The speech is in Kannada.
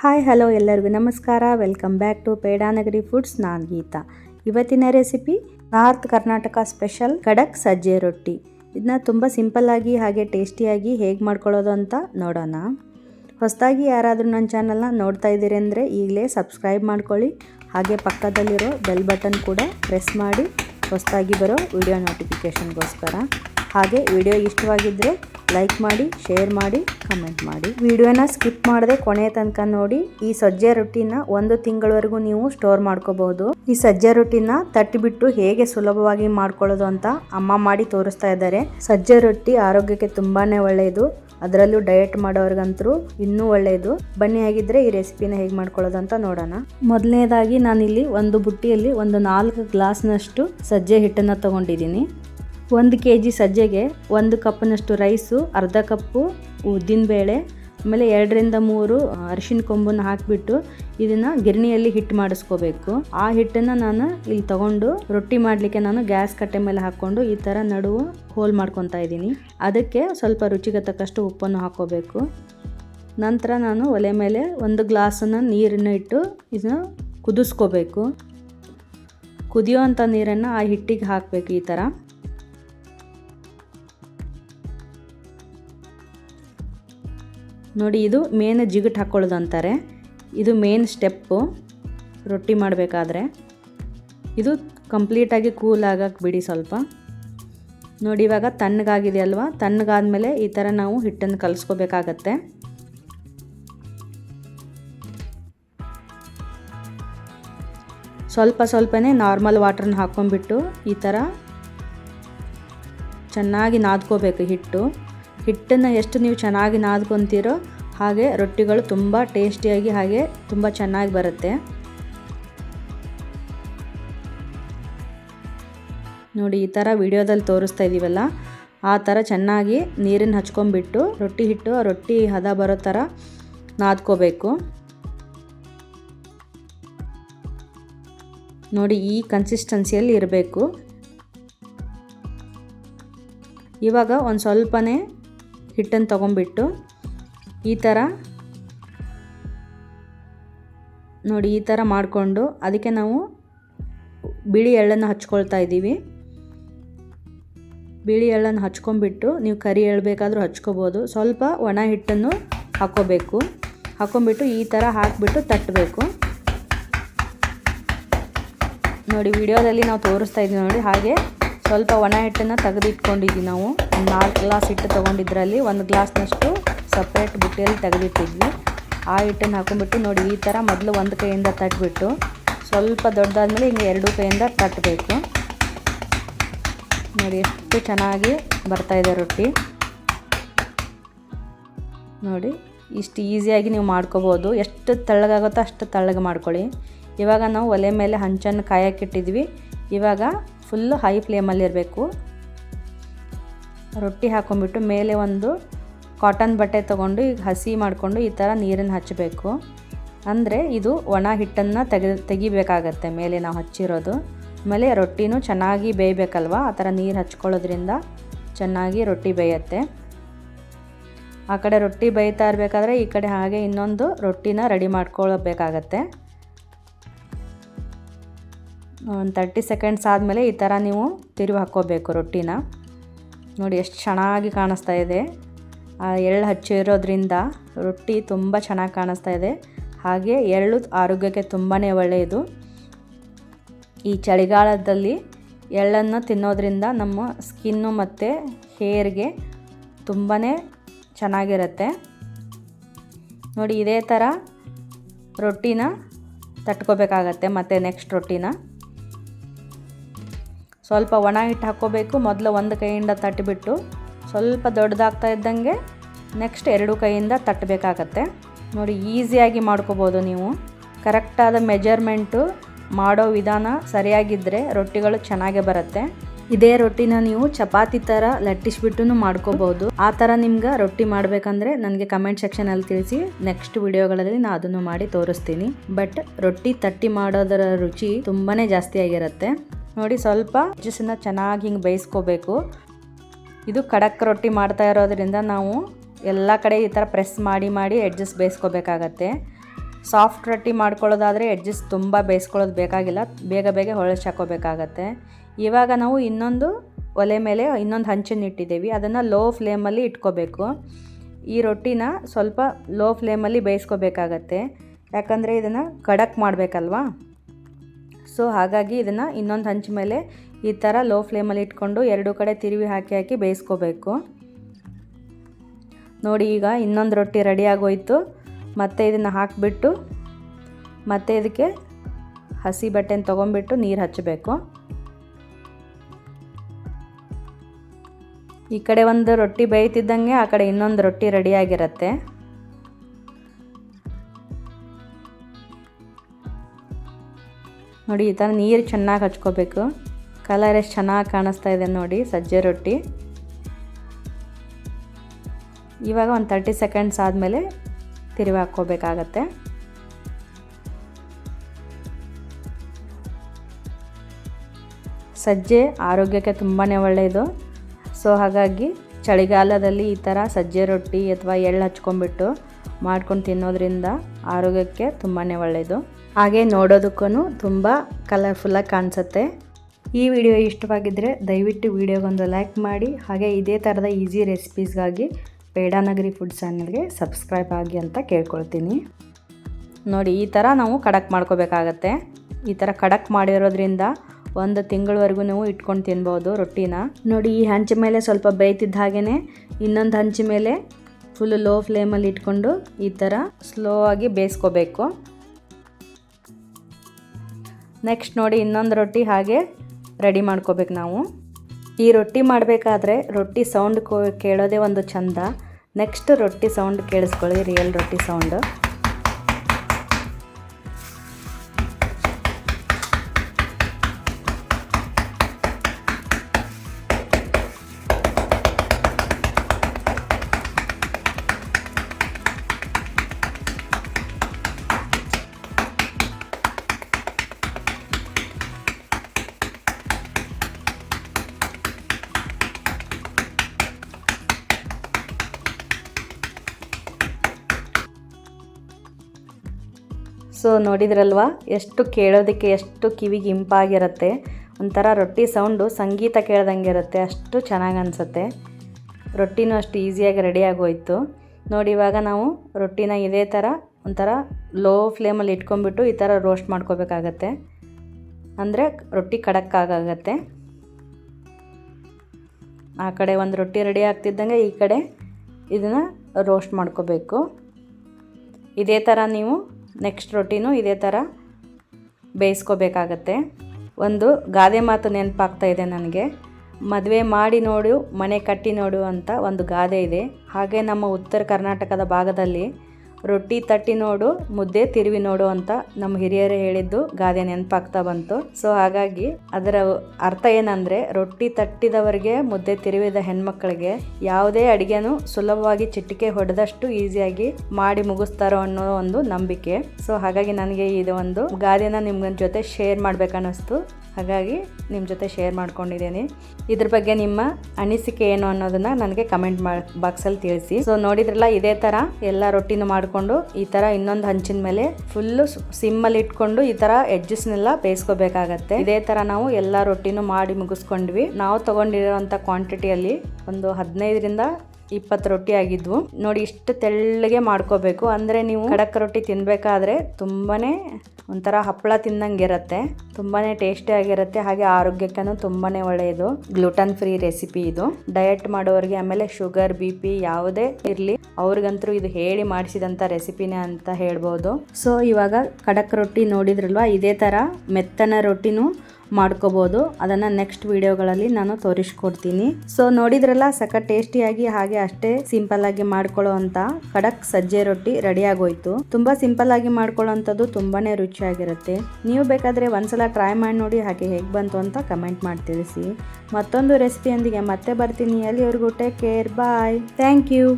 ಹಾಯ್, ಹಲೋ ಎಲ್ಲರಿಗೂ ನಮಸ್ಕಾರ. Welcome back to Pedanagari foods. ನಾನು ಗೀತಾ. ಇವತ್ತಿನ ರೆಸಿಪಿ ನಾರ್ತ್ ಕರ್ನಾಟಕ ಸ್ಪೆಷಲ್ ಖಡಕ್ ಸಜ್ಜೆ ರೊಟ್ಟಿ. ಇದನ್ನ ತುಂಬ ಸಿಂಪಲ್ಲಾಗಿ ಹಾಗೆ ಟೇಸ್ಟಿಯಾಗಿ ಹೇಗೆ ಮಾಡ್ಕೊಳ್ಳೋದು ಅಂತ ನೋಡೋಣ. ಹೊಸದಾಗಿ ಯಾರಾದರೂ ನನ್ನ ಚಾನಲ್ನ ನೋಡ್ತಾ ಇದ್ದೀರಿ ಅಂದರೆ ಈಗಲೇ ಸಬ್ಸ್ಕ್ರೈಬ್ ಮಾಡ್ಕೊಳ್ಳಿ. ಹಾಗೆ ಪಕ್ಕದಲ್ಲಿರೋ ಬೆಲ್ ಬಟನ್ ಕೂಡ ಪ್ರೆಸ್ ಮಾಡಿ. ಹೊಸದಾಗಿ ಬರೋ ವಿಡಿಯೋ ನೋಟಿಫಿಕೇಷನ್ಗೋಸ್ಕರ. ಹಾಗೆ ವಿಡಿಯೋ ಇಷ್ಟವಾಗಿದ್ದರೆ ಲೈಕ್ ಮಾಡಿ ಶೇರ್ ಮಾಡಿ ಕಮೆಂಟ್ ಮಾಡಿ. ವಿಡಿಯೋನ ಸ್ಕಿಪ್ ಮಾಡದೆ ಕೊನೆ ತನಕ ನೋಡಿ ಈ ಸಜ್ಜೆ ರೊಟ್ಟಿನ ಒಂದು ತಿಂಗಳವರೆಗೂ ನೀವು ಸ್ಟೋರ್ ಮಾಡ್ಕೋಬಹುದು. ಈ ಸಜ್ಜೆ ರೊಟ್ಟಿನ ತಟ್ಟಿಬಿಟ್ಟು ಹೇಗೆ ಸುಲಭವಾಗಿ ಮಾಡ್ಕೊಳ್ಳೋದು ಅಂತ ಅಮ್ಮ ಮಾಡಿ ತೋರಿಸ್ತಾ ಇದ್ದಾರೆ. ಸಜ್ಜೆ ರೊಟ್ಟಿ ಆರೋಗ್ಯಕ್ಕೆ ತುಂಬಾನೇ ಒಳ್ಳೆಯದು ಅದರಲ್ಲೂ ಡಯಟ್ ಮಾಡೋರ್ಗಂತರೂ ಇನ್ನೂ ಒಳ್ಳೆಯದು ಬನ್ನಿ ಆಗಿದ್ರೆ ಈ ರೆಸಿಪಿನ ಹೇಗೆ ಮಾಡ್ಕೊಳ್ಳೋದು ಅಂತ ನೋಡೋಣ. ಮೊದಲನೇದಾಗಿ ನಾನಿಲ್ಲಿ ಒಂದು ಬುಟ್ಟಿಯಲ್ಲಿ ಒಂದು ನಾಲ್ಕು ಗ್ಲಾಸ್ನಷ್ಟು ಸಜ್ಜೆ ಹಿಟ್ಟನ್ನು ತಗೊಂಡಿದ್ದೀನಿ. ಒಂದು ಕೆ ಜಿ ಸಜ್ಜೆಗೆ ಒಂದು ಕಪ್ನಷ್ಟು ರೈಸು, ಅರ್ಧ ಕಪ್ಪು ಉದ್ದಿನಬೇಳೆ, ಆಮೇಲೆ ಎರಡರಿಂದ ಮೂರು ಅರಿಶಿನ ಕೊಂಬನ್ನು ಹಾಕಿಬಿಟ್ಟು ಇದನ್ನು ಗಿರಣಿಯಲ್ಲಿ ಹಿಟ್ಟು ಮಾಡಿಸ್ಕೋಬೇಕು. ಆ ಹಿಟ್ಟನ್ನು ನಾನು ಇಲ್ಲಿ ತಗೊಂಡು ರೊಟ್ಟಿ ಮಾಡಲಿಕ್ಕೆ ನಾನು ಗ್ಯಾಸ್ ಕಟ್ಟೆ ಮೇಲೆ ಹಾಕ್ಕೊಂಡು ಈ ಥರ ನಡುವು ಹೋಲ್ ಮಾಡ್ಕೊತಾ ಇದ್ದೀನಿ. ಅದಕ್ಕೆ ಸ್ವಲ್ಪ ರುಚಿಗೆ ತಕ್ಕಷ್ಟು ಉಪ್ಪನ್ನು ಹಾಕ್ಕೋಬೇಕು. ನಂತರ ನಾನು ಒಲೆ ಮೇಲೆ ಒಂದು ಗ್ಲಾಸನ್ನು ನೀರನ್ನು ಇಟ್ಟು ಇದನ್ನು ಕುದಿಸ್ಕೋಬೇಕು. ಕುದಿಯೋವಂಥ ನೀರನ್ನು ಆ ಹಿಟ್ಟಿಗೆ ಹಾಕಬೇಕು ಈ ಥರ. ನೋಡಿ, ಇದು ಮೇನ್ ಜಿಗಟ್ ಹಾಕ್ಕೊಳ್ಳೋದು ಅಂತಾರೆ. ಇದು ಮೇನ್ ಸ್ಟೆಪ್ಪು. ರೊಟ್ಟಿ ಮಾಡಬೇಕಾದ್ರೆ. ಇದು ಕಂಪ್ಲೀಟಾಗಿ ಕೂಲ್ ಆಗಕ್ಕೆ ಬಿಡಿ ಸ್ವಲ್ಪ. ನೋಡಿ, ಇವಾಗ ತಣ್ಣಗಾಗಿದೆ ಅಲ್ವಾ? ತಣ್ಣಗಾದ್ಮೇಲೆ ಈ ಥರ ನಾವು ಹಿಟ್ಟನ್ನು ಕಲಿಸ್ಕೋಬೇಕಾಗತ್ತೆ. ಸ್ವಲ್ಪ ಸ್ವಲ್ಪನೇ ನಾರ್ಮಲ್ ವಾಟ್ರನ್ನ ಹಾಕ್ಕೊಂಡ್ಬಿಟ್ಟು ಈ ಥರ ಚೆನ್ನಾಗಿ ನಾದ್ಕೋಬೇಕು ಹಿಟ್ಟು. ಹಿಟ್ಟನ್ನು ಎಷ್ಟು ನೀವು ಚೆನ್ನಾಗಿ ನಾದ್ಕೊತೀರೋ ಹಾಗೆ ರೊಟ್ಟಿಗಳು ತುಂಬ ಟೇಸ್ಟಿಯಾಗಿ ಹಾಗೆ ತುಂಬ ಚೆನ್ನಾಗಿ ಬರುತ್ತೆ. ನೋಡಿ, ಈ ಥರ ವಿಡಿಯೋದಲ್ಲಿ ತೋರಿಸ್ತಾ ಇದ್ದೀವಲ್ಲ ಆ ಥರ ಚೆನ್ನಾಗಿ ನೀರನ್ನು ಹಚ್ಕೊಂಡ್ಬಿಟ್ಟು ರೊಟ್ಟಿ ಹಿಟ್ಟು ರೊಟ್ಟಿ ಹದ ಬರೋ ಥರ ನಾದ್ಕೋಬೇಕು. ನೋಡಿ, ಈ ಕನ್ಸಿಸ್ಟೆನ್ಸಿಯಲ್ಲಿ ಇರಬೇಕು. ಇವಾಗ ಒಂದು ಸ್ವಲ್ಪನೇ ಹಿಟ್ಟನ್ನು ತೊಗೊಂಬಿಟ್ಟು ಈ ಥರ ನೋಡಿ ಈ ಥರ ಮಾಡಿಕೊಂಡು ಅದಕ್ಕೆ ನಾವು ಬಿಳಿ ಎಳ್ಳನ್ನು ಹಚ್ಕೊಳ್ತಾ ಇದ್ದೀವಿ. ಬಿಳಿ ಎಳ್ಳನ್ನು ಹಚ್ಕೊಂಬಿಟ್ಟು ನೀವು ಕರಿ ಎಳ್ಬೇಕಾದ್ರೂ ಬೇಕಾದರೂ ಹಚ್ಕೋಬೋದು. ಸ್ವಲ್ಪ ಒಣ ಹಿಟ್ಟನ್ನು ಹಾಕ್ಕೋಬೇಕು. ಹಾಕ್ಕೊಂಬಿಟ್ಟು ಈ ಥರ ಹಾಕಿಬಿಟ್ಟು ತಟ್ಟಬೇಕು. ನೋಡಿ ವಿಡಿಯೋದಲ್ಲಿ ನಾವು ತೋರಿಸ್ತಾ ಇದ್ದೀವಿ ನೋಡಿ ಹಾಗೆ ಸ್ವಲ್ಪ ಒಣ ಹಿಟ್ಟನ್ನು ತೆಗೆದಿಟ್ಕೊಂಡಿದ್ವಿ ನಾವು. ಒಂದು ನಾಲ್ಕು ಗ್ಲಾಸ್ ಹಿಟ್ಟು ತೊಗೊಂಡಿದ್ರಲ್ಲಿ ಒಂದು ಗ್ಲಾಸ್ನಷ್ಟು ಸಪ್ರೇಟ್ ಬುಟ್ಟಿಯಲ್ಲಿ ತೆಗೆದಿಟ್ಟಿದ್ವಿ. ಆ ಹಿಟ್ಟನ್ನು ಹಾಕೊಂಡ್ಬಿಟ್ಟು ನೋಡಿ, ಈ ಥರ ಮೊದಲು ಒಂದು ಕೈಯಿಂದ ತಟ್ಬಿಟ್ಟು ಸ್ವಲ್ಪ ದೊಡ್ಡದಾದ್ಮೇಲೆ ಹಿಂಗೆ ಎರಡು ಕೈಯಿಂದ ತಟ್ಟಬೇಕು ನೋಡಿ, ಎಷ್ಟು ಚೆನ್ನಾಗಿ ಬರ್ತಾಯಿದೆ ರೊಟ್ಟಿ. ನೋಡಿ, ಇಷ್ಟು ಈಸಿಯಾಗಿ ನೀವು ಮಾಡ್ಕೋಬೋದು. ಎಷ್ಟು ತಳ್ಳಗಾಗುತ್ತೋ ಅಷ್ಟು ತಳ್ಳಗೆ ಮಾಡ್ಕೊಳ್ಳಿ. ಇವಾಗ ನಾವು ಒಲೆ ಮೇಲೆ ಹಂಚನ್ನು ಕಾಯಕ್ಕಿಟ್ಟಿದ್ವಿ ಇವಾಗ ಫುಲ್ಲು ಹೈ ಫ್ಲೇಮಲ್ಲಿರಬೇಕು ರೊಟ್ಟಿ ಹಾಕೊಂಡ್ಬಿಟ್ಟು ಮೇಲೆ ಒಂದು ಕಾಟನ್ ಬಟ್ಟೆ ತೊಗೊಂಡು ಈಗ ಹಸಿ ಮಾಡಿಕೊಂಡು ಈ ಥರ ನೀರನ್ನು ಹಚ್ಚಬೇಕು. ಅಂದರೆ ಇದು ಒಣ ಹಿಟ್ಟನ್ನು ತೆಗೆ ತೆಗಿಬೇಕಾಗತ್ತೆ ಮೇಲೆ ನಾವು ಹಚ್ಚಿರೋದು. ಆಮೇಲೆ ರೊಟ್ಟಿನೂ ಚೆನ್ನಾಗಿ ಬೇಯಬೇಕಲ್ವ? ಆ ಥರ ನೀರು ಹಚ್ಕೊಳ್ಳೋದ್ರಿಂದ ಚೆನ್ನಾಗಿ ರೊಟ್ಟಿ ಬೇಯತ್ತೆ. ಆ ಕಡೆ ರೊಟ್ಟಿ ಬೇಯ್ತಾ ಇರಬೇಕಾದ್ರೆ ಈ ಕಡೆ ಹಾಗೆ ಇನ್ನೊಂದು ರೊಟ್ಟಿನ ರೆಡಿ ಮಾಡ್ಕೊಳ್ಬೇಕಾಗತ್ತೆ. ಒಂದು ತರ್ಟಿ ಸೆಕೆಂಡ್ಸ್ ಆದಮೇಲೆ ಈ ಥರ ನೀವು ತಿರುವು ಹಾಕ್ಕೋಬೇಕು ರೊಟ್ಟಿನ. ನೋಡಿ ಎಷ್ಟು ಚೆನ್ನಾಗಿ ಕಾಣಿಸ್ತಾ ಇದೆ. ಆ ಎಳ್ಳು ಹಚ್ಚಿರೋದ್ರಿಂದ ರೊಟ್ಟಿ ತುಂಬ ಚೆನ್ನಾಗಿ ಕಾಣಿಸ್ತಾ ಇದೆ. ಹಾಗೆ ಎಳ್ಳು ಆರೋಗ್ಯಕ್ಕೆ ತುಂಬಾ ಒಳ್ಳೆಯದು. ಈ ಚಳಿಗಾಲದಲ್ಲಿ ಎಳ್ಳನ್ನು ತಿನ್ನೋದ್ರಿಂದ ನಮ್ಮ ಸ್ಕಿನ್ನು ಮತ್ತು ಹೇರ್ಗೆ ತುಂಬಾ ಚೆನ್ನಾಗಿರುತ್ತೆ. ನೋಡಿ ಇದೇ ಥರ ರೊಟ್ಟಿನ ತಟ್ಕೋಬೇಕಾಗತ್ತೆ ಮತ್ತು ನೆಕ್ಸ್ಟ್ ರೊಟ್ಟಿನ. ಸ್ವಲ್ಪ ಒಣ ಹಿಟ್ಟು ಹಾಕ್ಕೋಬೇಕು. ಮೊದಲು ಒಂದು ಕೈಯಿಂದ ತಟ್ಟಿಬಿಟ್ಟು ಸ್ವಲ್ಪ ದೊಡ್ಡದಾಗ್ತಾ ಇದ್ದಂಗೆ ನೆಕ್ಸ್ಟ್ ಎರಡು ಕೈಯಿಂದ ತಟ್ಟಬೇಕಾಗತ್ತೆ. ನೋಡಿ, ಈಸಿಯಾಗಿ ಮಾಡ್ಕೋಬೋದು ನೀವು. ಕರೆಕ್ಟಾದ ಮೆಜರ್ಮೆಂಟು ಮಾಡೋ ವಿಧಾನ ಸರಿಯಾಗಿದ್ದರೆ ರೊಟ್ಟಿಗಳು ಚೆನ್ನಾಗೇ ಬರುತ್ತೆ. ಇದೇ ರೊಟ್ಟಿನ ನೀವು ಚಪಾತಿ ಥರ ಲಟ್ಟಿಸ್ಬಿಟ್ಟು ಮಾಡ್ಕೋಬೋದು. ಆ ಥರ ನಿಮ್ಗೆ ರೊಟ್ಟಿ ಮಾಡಬೇಕಂದ್ರೆ ನನಗೆ ಕಮೆಂಟ್ ಸೆಕ್ಷನಲ್ಲಿ ತಿಳಿಸಿ. ನೆಕ್ಸ್ಟ್ ವಿಡಿಯೋಗಳಲ್ಲಿ ನಾನು ಅದನ್ನು ಮಾಡಿ ತೋರಿಸ್ತೀನಿ. ಬಟ್ ರೊಟ್ಟಿ ತಟ್ಟಿ ಮಾಡೋದರ ರುಚಿ ತುಂಬಾ ಜಾಸ್ತಿ ಆಗಿರುತ್ತೆ. ನೋಡಿ ಸ್ವಲ್ಪ ಜ್ಯೂಸನ್ನು ಚೆನ್ನಾಗಿ ಹಿಂಗೆ ಬೇಯಿಸ್ಕೋಬೇಕು. ಇದು ಖಡಕ್ ರೊಟ್ಟಿ ಮಾಡ್ತಾ ಇರೋದ್ರಿಂದ ನಾವು ಎಲ್ಲ ಕಡೆ ಈ ಥರ ಪ್ರೆಸ್ ಮಾಡಿ ಮಾಡಿ ಎಡ್ಜಸ್ ಬೇಯಿಸ್ಕೋಬೇಕಾಗತ್ತೆ. ಸಾಫ್ಟ್ ರೊಟ್ಟಿ ಮಾಡ್ಕೊಳ್ಳೋದಾದರೆ ಎಡ್ಜಸ್ ತುಂಬ ಬೇಯಿಸ್ಕೊಳ್ಳೋದು ಬೇಕಾಗಿಲ್ಲ. ಬೇಗ ಬೇಗ ಹೊಳಚ್ ಹಾಕೋಬೇಕಾಗತ್ತೆ. ಇವಾಗ ನಾವು ಇನ್ನೊಂದು ಒಲೆ ಮೇಲೆ ಇನ್ನೊಂದು ಹಂಚನ್ನು ಇಟ್ಟಿದ್ದೀವಿ. ಅದನ್ನು ಲೋ ಫ್ಲೇಮಲ್ಲಿ ಇಟ್ಕೋಬೇಕು. ಈ ರೊಟ್ಟಿನ ಸ್ವಲ್ಪ ಲೋ ಫ್ಲೇಮಲ್ಲಿ ಬೇಯಿಸ್ಕೋಬೇಕಾಗತ್ತೆ. ಯಾಕಂದರೆ ಇದನ್ನು ಖಡಕ್ ಮಾಡಬೇಕಲ್ವಾ? ಸೊ ಹಾಗಾಗಿ ಇದನ್ನು ಇನ್ನೊಂದು ಹಂಚ ಮೇಲೆ ಈ ಥರ ಲೋ ಫ್ಲೇಮಲ್ಲಿ ಇಟ್ಕೊಂಡು ಎರಡು ಕಡೆ ತಿರುವಿ ಹಾಕಿ ಹಾಕಿ ಬೇಯಿಸ್ಕೋಬೇಕು. ನೋಡಿ ಈಗ ಇನ್ನೊಂದು ರೊಟ್ಟಿ ರೆಡಿ ಆಗೋಯ್ತು. ಮತ್ತೆ ಇದನ್ನು ಹಾಕಿಬಿಟ್ಟು, ಮತ್ತೆ ಇದಕ್ಕೆ ಹಸಿ ಬಟ್ಟೆನ ತೊಗೊಂಬಿಟ್ಟು ನೀರು ಹಚ್ಚಬೇಕು ಈ ಕಡೆ ಒಂದು ರೊಟ್ಟಿ ಬೇಯ್ತಿದ್ದಂಗೆ ಆ ಕಡೆ ಇನ್ನೊಂದು ರೊಟ್ಟಿ ರೆಡಿಯಾಗಿರುತ್ತೆ ನೋಡಿ, ಈ ಥರ ನೀರು ಚೆನ್ನಾಗಿ ಹಚ್ಕೋಬೇಕು. ಕಲರ್ ಎಷ್ಟು ಚೆನ್ನಾಗಿ ಕಾಣಿಸ್ತಾ ಇದೆ ನೋಡಿ, ಸಜ್ಜೆ ರೊಟ್ಟಿ. ಇವಾಗ ಒಂದು ತರ್ಟಿ ಸೆಕೆಂಡ್ಸ್ ಆದಮೇಲೆ ತಿರುವಿ ಹಾಕ್ಕೋಬೇಕಾಗತ್ತೆ. ಸಜ್ಜೆ ಆರೋಗ್ಯಕ್ಕೆ ತುಂಬಾ ಒಳ್ಳೆಯದು ಸೊ ಹಾಗಾಗಿ ಚಳಿಗಾಲದಲ್ಲಿ ಈ ಥರ ಸಜ್ಜೆ ರೊಟ್ಟಿ ಅಥವಾ ಎಳ್ಳು ಹಚ್ಕೊಂಡ್ಬಿಟ್ಟು ಮಾಡ್ಕೊಂಡು ತಿನ್ನೋದ್ರಿಂದ ಆರೋಗ್ಯಕ್ಕೆ ತುಂಬಾ ಒಳ್ಳೆಯದು ಹಾಗೆ ನೋಡೋದಕ್ಕೂ ತುಂಬ ಕಲರ್ಫುಲ್ಲಾಗಿ ಕಾಣಿಸುತ್ತೆ. ಈ ವಿಡಿಯೋ ಇಷ್ಟವಾಗಿದ್ದರೆ ದಯವಿಟ್ಟು ವಿಡಿಯೋಗೊಂದು ಲೈಕ್ ಮಾಡಿ, ಹಾಗೆ ಇದೇ ಥರದ ಈಸಿ ರೆಸಿಪೀಸ್ಗಾಗಿ ಪೇಡಾನಗರಿ ಫುಡ್ ಚಾನಲ್ಗೆ ಸಬ್ಸ್ಕ್ರೈಬ್ ಆಗಿ ಅಂತ ಕೇಳ್ಕೊಳ್ತೀನಿ. ನೋಡಿ, ಈ ಥರ ನಾವು ಕಡಕ್ ಮಾಡ್ಕೋಬೇಕಾಗತ್ತೆ. ಈ ಥರ ಕಡಕ್ ಮಾಡಿರೋದ್ರಿಂದ ಒಂದು ತಿಂಗಳವರೆಗೂ ನೀವು ಇಟ್ಕೊಂಡು ತಿನ್ಬೋದು ರೊಟ್ಟಿನ. ನೋಡಿ, ಈ ಹಂಚಿ ಮೇಲೆ ಸ್ವಲ್ಪ ಬೇಯ್ತಿದ್ದ ಹಾಗೇ ಇನ್ನೊಂದು ಹಂಚಿ ಮೇಲೆ ಫುಲ್ ಲೋ ಫ್ಲೇಮಲ್ಲಿ ಇಟ್ಕೊಂಡು ಈ ಥರ ಸ್ಲೋ ಆಗಿ ಬೇಯಿಸ್ಕೋಬೇಕು. ನೆಕ್ಸ್ಟ್ ನೋಡಿ ಇನ್ನೊಂದು ರೊಟ್ಟಿ ಹಾಗೆ ರೆಡಿ ಮಾಡ್ಕೋಬೇಕು ನಾವು. ಈ ರೊಟ್ಟಿ ಮಾಡಬೇಕಾದ್ರೆ ರೊಟ್ಟಿ ಸೌಂಡ್ ಕೇಳೋದೇ ಒಂದು ಚಂದ. ನೆಕ್ಸ್ಟ್ ರೊಟ್ಟಿ ಸೌಂಡ್ ಕೇಳಿಸ್ಕೊಳ್ಳಿ ರಿಯಲ್ ರೊಟ್ಟಿ ಸೌಂಡ್ ಸೊ ನೋಡಿದ್ರಲ್ವಾ? ಎಷ್ಟು ಕೇಳೋದಕ್ಕೆ ಎಷ್ಟು ಕಿವಿಗೆ ಇಂಪಾಗಿರುತ್ತೆ. ಒಂಥರ ರೊಟ್ಟಿ ಸೌಂಡು ಸಂಗೀತ ಕೇಳ್ದಂಗೆ ಇರುತ್ತೆ ಅಷ್ಟು ಚೆನ್ನಾಗಿ ಅನಿಸುತ್ತೆ. ರೊಟ್ಟಿನೂ ಅಷ್ಟು ಈಸಿಯಾಗಿ ರೆಡಿ ಆಗೋಯ್ತು. ನೋಡಿ, ಇವಾಗ ನಾವು ರೊಟ್ಟಿನ ಇದೇ ಥರ ಒಂಥರ ಲೋ ಫ್ಲೇಮಲ್ಲಿ ಇಟ್ಕೊಂಡ್ಬಿಟ್ಟು ಈ ಥರ ರೋಸ್ಟ್ ಮಾಡ್ಕೋಬೇಕಾಗತ್ತೆ. ಅಂದರೆ ರೊಟ್ಟಿ ಕಡಕ್ಕಾಗತ್ತೆ. ಆ ಕಡೆ ಒಂದು ರೊಟ್ಟಿ ರೆಡಿ ಆಗ್ತಿದ್ದಂಗೆ ಈ ಕಡೆ ಇದನ್ನು ರೋಸ್ಟ್ ಮಾಡ್ಕೋಬೇಕು. ಇದೇ ಥರ ನೀವು ನೆಕ್ಸ್ಟ್ ರೊಟ್ಟಿನೂ ಇದೇ ಥರ ಬೇಯಿಸ್ಕೋಬೇಕಾಗತ್ತೆ. ಒಂದು ಗಾದೆ ಮಾತು ನೆನಪಾಗ್ತಾ ಇದೆ ನನಗೆ. ಮದುವೆ ಮಾಡಿ ನೋಡು, ಮನೆ ಕಟ್ಟಿ ನೋಡು ಅಂತ ಒಂದು ಗಾದೆ ಇದೆ. ಹಾಗೆ ನಮ್ಮ ಉತ್ತರ ಕರ್ನಾಟಕದ ಭಾಗದಲ್ಲಿ ರೊಟ್ಟಿ ತಟ್ಟಿ ನೋಡು, ಮುದ್ದೆ ತಿರುವಿ ನೋಡು ಅಂತ ನಮ್ಮ ಹಿರಿಯರೇ ಹೇಳಿದ್ದು, ಗಾದೆ ನೆನಪಾಗ್ತಾ ಬಂತು. ಸೊ ಹಾಗಾಗಿ ಅದರ ಅರ್ಥ ಏನಂದ್ರೆ, ರೊಟ್ಟಿ ತಟ್ಟಿದವರಿಗೆ, ಮುದ್ದೆ ತಿರುವಿದ ಹೆಣ್ಮಕ್ಳಿಗೆ ಯಾವುದೇ ಅಡಿಗೆನೂ ಸುಲಭವಾಗಿ ಚಿಟಿಕೆ ಹೊಡೆದಷ್ಟು ಈಸಿಯಾಗಿ ಮಾಡಿ ಮುಗಿಸ್ತಾರೋ ಅನ್ನೋ ಒಂದು ನಂಬಿಕೆ. ಸೊ ಹಾಗಾಗಿ ನನಗೆ ಇದು ಒಂದು ಗಾದೆನ ನಿಮ್ಮ ಜೊತೆ ಶೇರ್ ಮಾಡ್ಬೇಕನ್ನಿಸ್ತು. ಹಾಗಾಗಿ ನಿಮ್ಮ ಜೊತೆ ಶೇರ್ ಮಾಡ್ಕೊಂಡಿದ್ದೀನಿ. ಇದ್ರ ಬಗ್ಗೆ ನಿಮ್ಮ ಅನಿಸಿಕೆ ಏನು ಅನ್ನೋದನ್ನ ನನಗೆ ಕಮೆಂಟ್ ಬಾಕ್ಸಲ್ಲಿ ತಿಳಿಸಿ. ಸೊ ನೋಡಿದ್ರಲ್ಲ ಇದೇ ಥರ ಎಲ್ಲ ರೊಟ್ಟಿನೂ ಮಾಡಿಕೊಂಡು ಈ ಥರ ಇನ್ನೊಂದು ಹಂಚಿನ ಮೇಲೆ ಫುಲ್ಲು ಸಿಮ್ಮಲ್ಲಿ ಇಟ್ಕೊಂಡು ಈ ಥರ ಎಡ್ಜಸ್ನೆಲ್ಲ ಬೇಯಿಸ್ಕೋಬೇಕಾಗತ್ತೆ. ಇದೇ ಥರ ನಾವು ಎಲ್ಲ ರೊಟ್ಟಿನೂ ಮಾಡಿ ಮುಗಿಸ್ಕೊಂಡ್ವಿ. ನಾವು ತೊಗೊಂಡಿರೋಂಥ ಕ್ವಾಂಟಿಟಿಯಲ್ಲಿ ಒಂದು ಹದಿನೈದರಿಂದ ಇಪ್ಪತ್ತು ರೊಟ್ಟಿ ಆಗಿದ್ವು. ನೋಡಿ ಇಷ್ಟು ತೆಳ್ಳಗೆ ಮಾಡ್ಕೋಬೇಕು. ಅಂದರೆ ನೀವು ಕಡಕ್ ರೊಟ್ಟಿ ತಿನ್ಬೇಕಾದ್ರೆ ತುಂಬಾನೇ ಒಂಥರ ಹಪ್ಪಳ ತಿಂದಂಗೆ ಇರುತ್ತೆ. ತುಂಬಾನೇ ಟೇಸ್ಟಿ ಆಗಿರುತ್ತೆ. ಹಾಗೆ ಆರೋಗ್ಯಕ್ಕೂ ತುಂಬಾನೇ ಒಳ್ಳೆಯದು. ಗ್ಲೂಟನ್ ಫ್ರೀ ರೆಸಿಪಿ ಇದು. ಡಯಟ್ ಮಾಡೋರಿಗೆ ಆಮೇಲೆ ಶುಗರ್, ಬಿ ಪಿ ಯಾವುದೇ ಇರಲಿ, ಅವ್ರಿಗಂತೂ ಇದು ಹೇಳಿ ಮಾಡಿಸಿದಂಥ ರೆಸಿಪಿನೇ ಅಂತ ಹೇಳ್ಬೋದು. ಸೊ, ಇವಾಗ ಕಡಕ್ ರೊಟ್ಟಿ ನೋಡಿದ್ರಲ್ವಾ? ಇದೇ ಥರ ಮೆತ್ತನ ರೊಟ್ಟಿನೂ ಮಾಡ್ಕೋಬೋದು. ಅದನ್ನು ನೆಕ್ಸ್ಟ್ ವಿಡಿಯೋಗಳಲ್ಲಿ ನಾನು ತೋರಿಸ್ಕೊಡ್ತೀನಿ. ಸೊ ನೋಡಿದ್ರಲ್ಲ, ಸಖತ್ ಟೇಸ್ಟಿಯಾಗಿ ಹಾಗೆ ಅಷ್ಟೇ ಸಿಂಪಲ್ ಆಗಿ ಮಾಡ್ಕೊಳ್ಳೋ ಅಂತ ಖಡಕ್ ಸಜ್ಜೆ ರೊಟ್ಟಿ ರೆಡಿ ಆಗೋಯ್ತು. ತುಂಬಾ ಸಿಂಪಲ್ ಆಗಿ ಮಾಡ್ಕೊಳ್ಳೋ ಅಂಥದ್ದು ತುಂಬಾನೇ ರುಚಿಯಾಗಿರುತ್ತೆ. ನೀವು ಬೇಕಾದ್ರೆ ಒಂದ್ಸಲ ಟ್ರೈ ಮಾಡಿ ನೋಡಿ ಹಾಗೆ ಹೇಗೆ ಬಂತು ಅಂತ ಕಮೆಂಟ್ ಮಾಡಿ ತಿಳಿಸಿ. ಮತ್ತೊಂದು ರೆಸಿಪಿಯೊಂದಿಗೆ ಮತ್ತೆ ಬರ್ತೀನಿ. ಅಲ್ಲಿವರೆಗೂ take care bye thank you